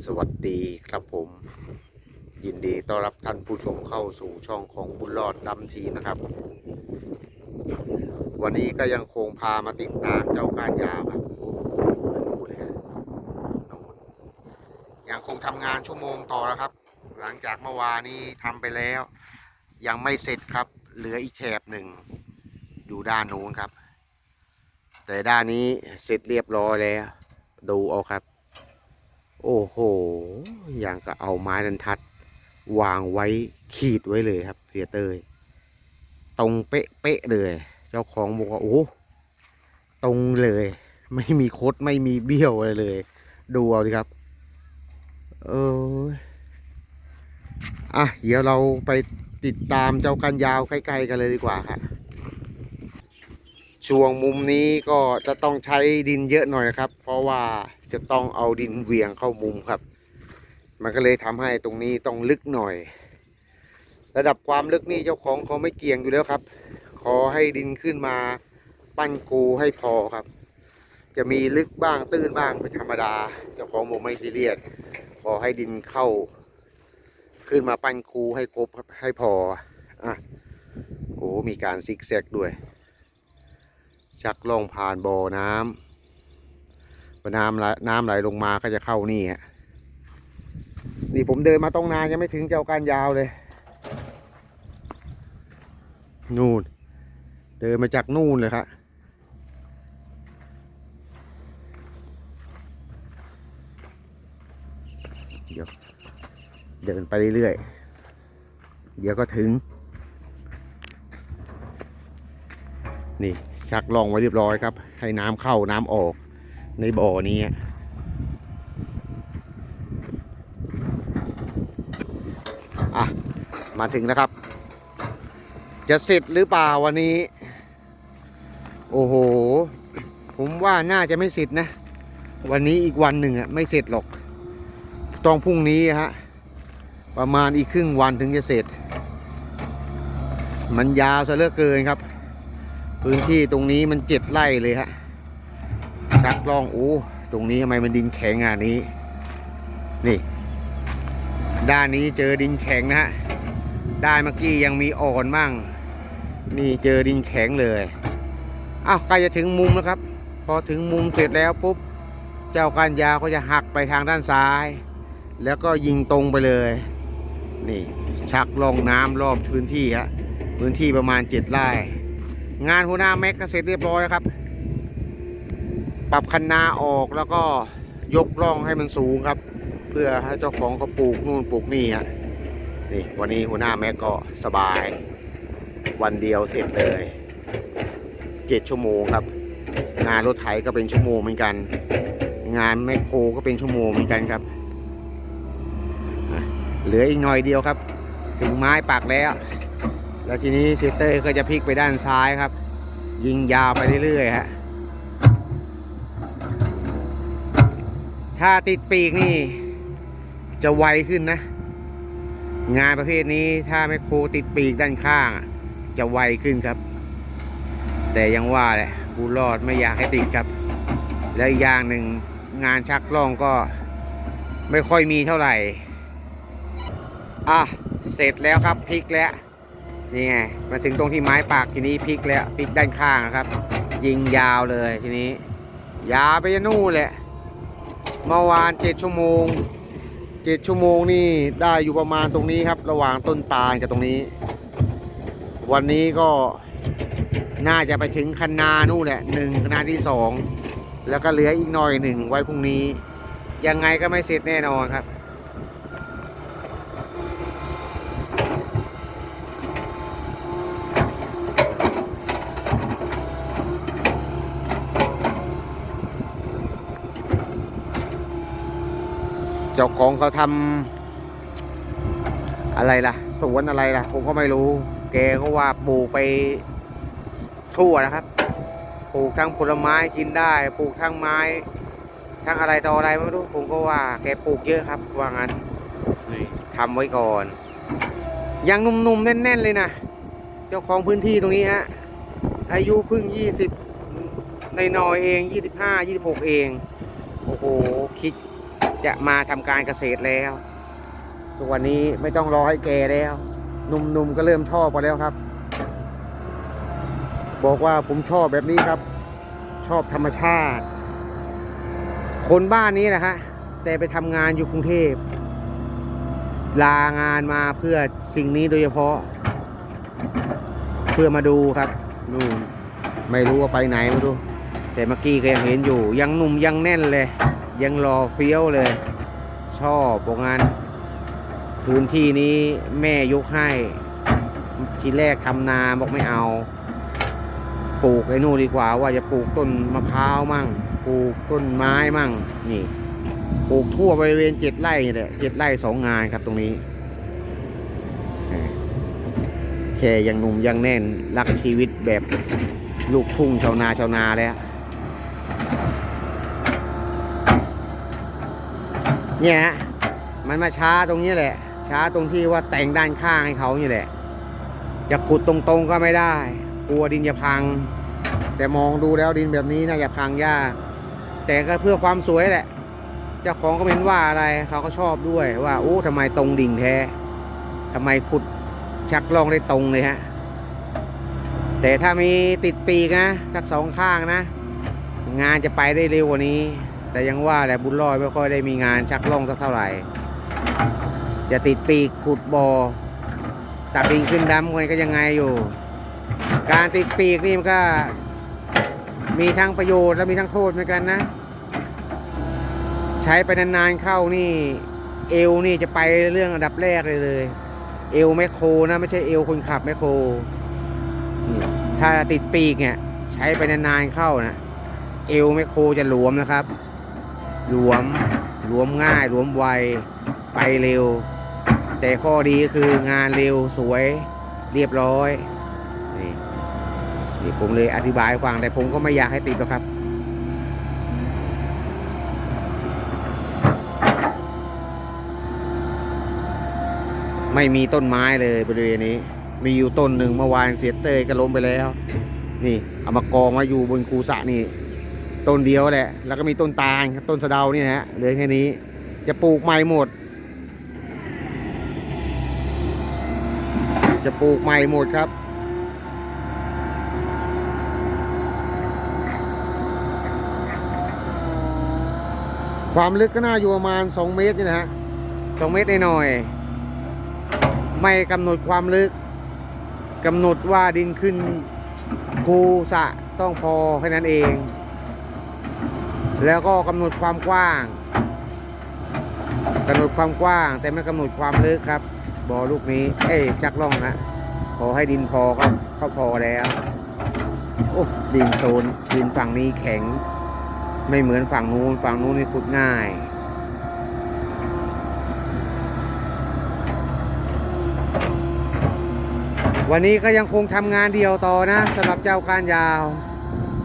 สวัสดีครับผม ยินดีต้อนรับท่านผู้ชมเข้าสู่ช่องของบุญรอดดำทีนะครับ วันนี้ก็ยังคงพามาติดตามเจ้าก้านยาวครับดูเลยฮะนู่นยังคงทำงานชั่วโมงต่อแล้วครับ หลังจากเมื่อวานนี้ทำไปแล้ว ยังไม่เสร็จครับ เหลืออีกแถบหนึ่งอยู่ด้านนู้นครับ แต่ด้านนี้เสร็จเรียบร้อยแล้ว ดูเอาครับ โอ้โห อย่างก็เอาไม้บรรทัด วางไว้ขีดไว้เลยครับ เสียเตย ตรงเป๊ะเป๊ะเลย เจ้าของบอกว่าโอ้ตรงเลย ไม่มีคดไม่มีเบี้ยวอะไรเลย ดูเอาสิครับ เอออะเดี๋ยวเราไปติดตามเจ้ากันยาวใกล้ๆกันเลยดีกว่าครับ ช่วงมุมนี้ก็จะต้องใช้ดินเยอะหน่อยนะครับ เพราะว่าจะต้องเอาดินเวียงเข้ามุมครับ มันก็เลยทำให้ตรงนี้ต้องลึกหน่อย ระดับความลึกนี่เจ้าของเขาไม่เกี่ยงอยู่แล้วครับ ขอให้ดินขึ้นมาปั้นกูให้พอครับ จะมีลึกบ้างตื้นบ้างเป็นธรรมดา เจ้าของผมไม่ซีเรียสขอให้ดินเข้า ขึ้นมาปั้นคูให้ครบครับให้พออะโอ้มีการซิกแซกด้วย ชักล่องผ่านบ่อน้ำพอน้ำไหลน้ำไหลลงมาก็จะเข้านี่ฮะนี่ผมเดินมาต้องนานยังไม่ถึงเจ้าการยาวเลย นู่น เดินมาจากนู่นเลยครับเดี๋ยวเดินไปเรื่อยๆ เดี๋ยวก็ถึง นี่ชักล่องไว้เรียบร้อยครับ ให้น้ำเข้าน้ำออกในบ่อนี้อะอะมาถึงแล้วครับ จะเสร็จหรือเปล่าวันนี้ โอ้โห ผมว่าน่าจะไม่เสร็จนะ วันนี้อีกวันหนึ่งอะไม่เสร็จหรอก ต้องพรุ่งนี้ฮะ ประมาณอีกครึ่งวันถึงจะเสร็จ มันยาวซะเลือเกินครับ พื้นที่ตรงนี้มันเจ็ดไร่เลยฮะชักล่องโอ้ตรงนี้ทำไมมันดินแข็งอะนี้ นี่ ด้านนี้เจอดินแข็งนะฮะด้านเมื่อกี้ยังมีอ่อนมั่ง นี่เจอดินแข็งเลยอ้าวใกล้จะถึงมุมแล้วครับ พอถึงมุมเสร็จแล้วปุ๊บ เจ้าก้านยาวก็จะหักไปทางด้านซ้าย แล้วก็ยิงตรงไปเลย นี่ชักล่องน้ำรอบพื้นที่ฮะพื้นที่ประมาณเจ็ดไร่ งานหัวหน้าแม็กก็เสร็จเรียบร้อยแล้วครับ ปรับคันนาออกแล้วก็ยกร่องให้มันสูงครับ เพื่อให้เจ้าของเขาปลูกนู่นปลูกนี่ฮะนี่วันนี้หัวหน้าแม็กก็สบาย วันเดียวเสร็จเลยเจ็ดชั่วโมงครับ งานรถไถก็เป็นชั่วโมงเหมือนกัน งานแมคโครก็เป็นชั่วโมงเหมือนกันครับเหลืออีกหน่อยเดียวครับ ถึงไม้ปักแล้ว แล้วทีนี้เซตเตอร์ก็จะพลิกไปด้านซ้ายครับ ยิงยาวไปเรื่อยๆฮะถ้าติดปีกนี่ จะไวขึ้นนะ งานประเภทนี้ถ้าแมคโครติดปีกด้านข้าง จะไวขึ้นครับ แต่ยังว่าแหละบูรอดไม่อยากให้ติดครับ และอีกอย่างหนึ่งงานชักล่องก็ไม่ค่อยมีเท่าไหร่ อะ เสร็จแล้วครับพลิกแล้ว นี่ไงมาถึงตรงที่ไม้ปากทีนี้พลิกแล้วพลิกด้านข้างครับ ยิงยาวเลยทีนี้ ยาวไปยันนู่นแหละเมื่อวานเจ็ดชั่วโมงเจ็ดชั่วโมงนี่ได้อยู่ประมาณตรงนี้ครับ ระหว่างต้นตาลกับตรงนี้ วันนี้ก็น่าจะไปถึงคันนานู่นแหละหนึ่งคันนาที่สองแล้วก็เหลืออีกหน่อยหนึ่งไว้พรุ่งนี้ ยังไงก็ไม่เสร็จแน่นอนครับ เจ้าของเขาทำอะไรล่ะ สวนอะไรล่ะ ผมก็ไม่รู้ แกก็ว่าปลูกไปทั่วนะครับ ปลูกทั้งผลไม้กินได้ ปลูกทั้งไม้ ทั้งอะไรต่ออะไรไม่รู้ ผมก็ว่า แกปลูกเยอะครับ ว่างั้นนี่ทำไว้ก่อน ยังหนุ่มๆแน่นๆเลยนะ เจ้าของพื้นที่ตรงนี้ฮะ อายุเพิ่งยี่สิบในน้อยๆเองยี่สิบห้ายี่สิบหกเอง โอ้โห คิด จะมาทำการเกษตรแล้วทุกวันนี้ไม่ต้องรอให้แก่แล้วหนุ่มๆก็เริ่มชอบไปแล้วครับ บอกว่าผมชอบแบบนี้ครับ ชอบธรรมชาติ คนบ้านนี้นะฮะแต่ไปทำงานอยู่กรุงเทพลางานมาเพื่อสิ่งนี้โดยเฉพาะ เพื่อมาดูครับนู่นไม่รู้ว่าไปไหนไม่รู้แต่เมื่อกี้ก็ยังเห็นอยู่ ยังหนุ่มยังแน่นเลย ยังรอเฟี้ยวเลย ชอบโรงงาน พื้นที่นี้แม่ยกให้ ทีแรกทำนาบอกไม่เอา ปลูกไอ้นู่นดีกว่า ว่าจะปลูกต้นมะพร้าวมั่ง ปลูกต้นไม้มั่ง นี่ ปลูกทั่วบริเวณเจ็ดไร่นี่แหละเจ็ดไร่สองงานครับตรงนี้แค่ยังหนุ่มยังแน่นรักชีวิตแบบลูกทุ่งชาวนาชาวนาแล้ว เนี่ยฮะมันมาช้าตรงนี้แหละ ช้าตรงที่ว่าแต่งด้านข้างให้เขานี่แหละ จะขุดตรงๆก็ไม่ได้ กลัวดินจะพัง แต่มองดูแล้วดินแบบนี้น่าจะพังยาก แต่ก็เพื่อความสวยแหละเจ้าของก็เป็นว่าอะไรเขาก็ชอบด้วยว่าโอ้ทำไมตรงดิ่งแท้ทำไมขุดชักล่องได้ตรงเลยฮะแต่ถ้ามีติดปีกนะสักสองข้างนะ งานจะไปได้เร็วกว่านี้ แต่ยังว่าแหละบุญรอยไม่ค่อยได้มีงานชักล่องสักเท่าไหร่ จะติดปีกขุดบอ่อตัดดินขึ้นดำมันก็ยังไงอยู่ การติดปีกนี่มันก็ มีทั้งประโยชน์และมีทั้งโทษเหมือนกันนะ ใช้ไปนานๆเข้านี่ เอวนี่จะไปเรื่องอันดับแรกเลยเลย เอวแมคโครนะไม่ใช่เอวคนขับแมคโคร ถ้าติดปีกเนี่ย ใช้ไปนานๆเข้านะเอวแมคโครจะหลวมนะครับ หลวมหลวมง่ายหลวมไว ไปเร็ว แต่ข้อดีก็คืองานเร็วสวยเรียบร้อยนี่นี่ผมเลยอธิบายฟังแต่ผมก็ไม่อยากให้ติดหรอกครับไม่มีต้นไม้เลยบริเวณนี้ มีอยู่ต้นหนึ่งเมื่อวานเสียเตยก็ล้มไปแล้ว นี่เอามากองมาอยู่บนคูสะนี่ ต้นเดียวแหละ แล้วก็มีต้นตาลต้นสะเดานี่นะฮะเหลือแค่นี้ จะปลูกใหม่หมด จะปลูกใหม่หมดครับความลึกก็น่าอยู่ประมาณ 2 เมตรนี่นะฮะ2เมตรหน่อยๆไม่กำหนดความลึกกำหนดว่าดินขึ้นคูสะต้องพอแค่นั้นเอง แล้วก็กำหนดความกว้างกำหนดความกว้าง แต่ไม่กำหนดความลึกครับบ่อลูกนี้ เอ้ยจักล่องนะขอให้ดินพอก็ก็พอแล้วโอ้ดินโซนดินฝั่งนี้แข็ง ไม่เหมือนฝั่งนู้นฝั่งนู้นนี่ขุดง่ายวันนี้ก็ยังคงทำงานเดียวต่อนะสำหรับเจ้าการยาว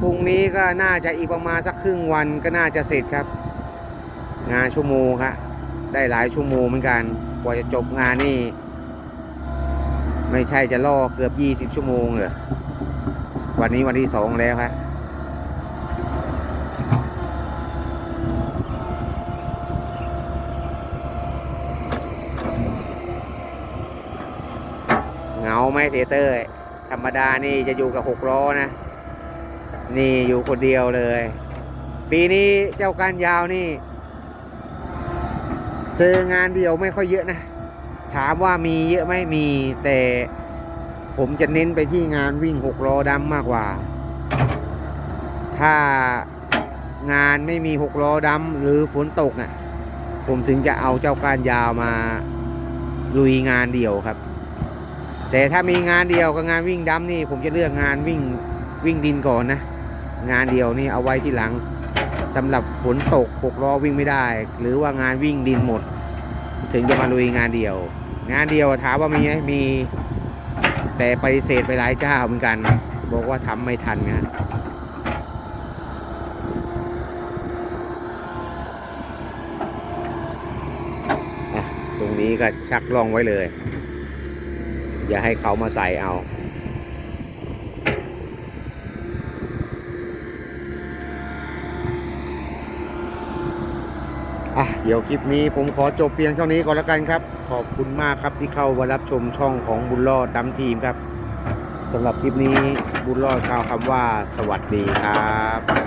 พรุ่งนี้ก็น่าจะอีกประมาณสักครึ่งวันก็น่าจะเสร็จครับ งานชั่วโมงครับได้หลายชั่วโมงเหมือนกันกว่าจะจบงานนี่ ไม่ใช่จะล่อเกือบ20ชั่วโมงเลยวันนี้วันที่สองแล้วครับเงาไหมเทเตอร์ ธรรมดานี่จะอยู่กับหกล้อนะ นี่อยู่คนเดียวเลย ปีนี้เจ้าการยาวนี่ เจองานเดียวไม่ค่อยเยอะนะ ถามว่ามีเยอะไหมมีแต่ผมจะเน้นไปที่งานวิ่งหกล้อดำมากกว่า ถ้างานไม่มีหกล้อดำหรือฝนตกน่ะ ผมถึงจะเอาเจ้าการยาวมาลุยงานเดียวครับ แต่ถ้ามีงานเดียวกับงานวิ่งดำนี่ ผมจะเลือกงานวิ่งวิ่งดินก่อนนะ งานเดียวนี่เอาไว้ที่หลังสำหรับฝนตกหกล้อวิ่งไม่ได้ หรือว่างานวิ่งดินหมด ถึงจะมาลุยงานเดียว งานเดียวถามว่ามีไหมมีแต่ปฏิเสธไปหลายเจ้าเหมือนกัน บอกว่าทำไม่ทันนะตรงนี้ก็ชักล่องไว้เลย อย่าให้เขามาใส่เอา ค อะ เดี๋ยวคลิปนี้ผมขอจบเพียงเท่านี้ก่อนแล้วกันครับ ขอบคุณมากครับที่เข้ามารับชมช่องของบุญรอดดำทีมครับสำหรับคลิปนี้บุญรอดกล่าวคำว่าสวัสดีครับ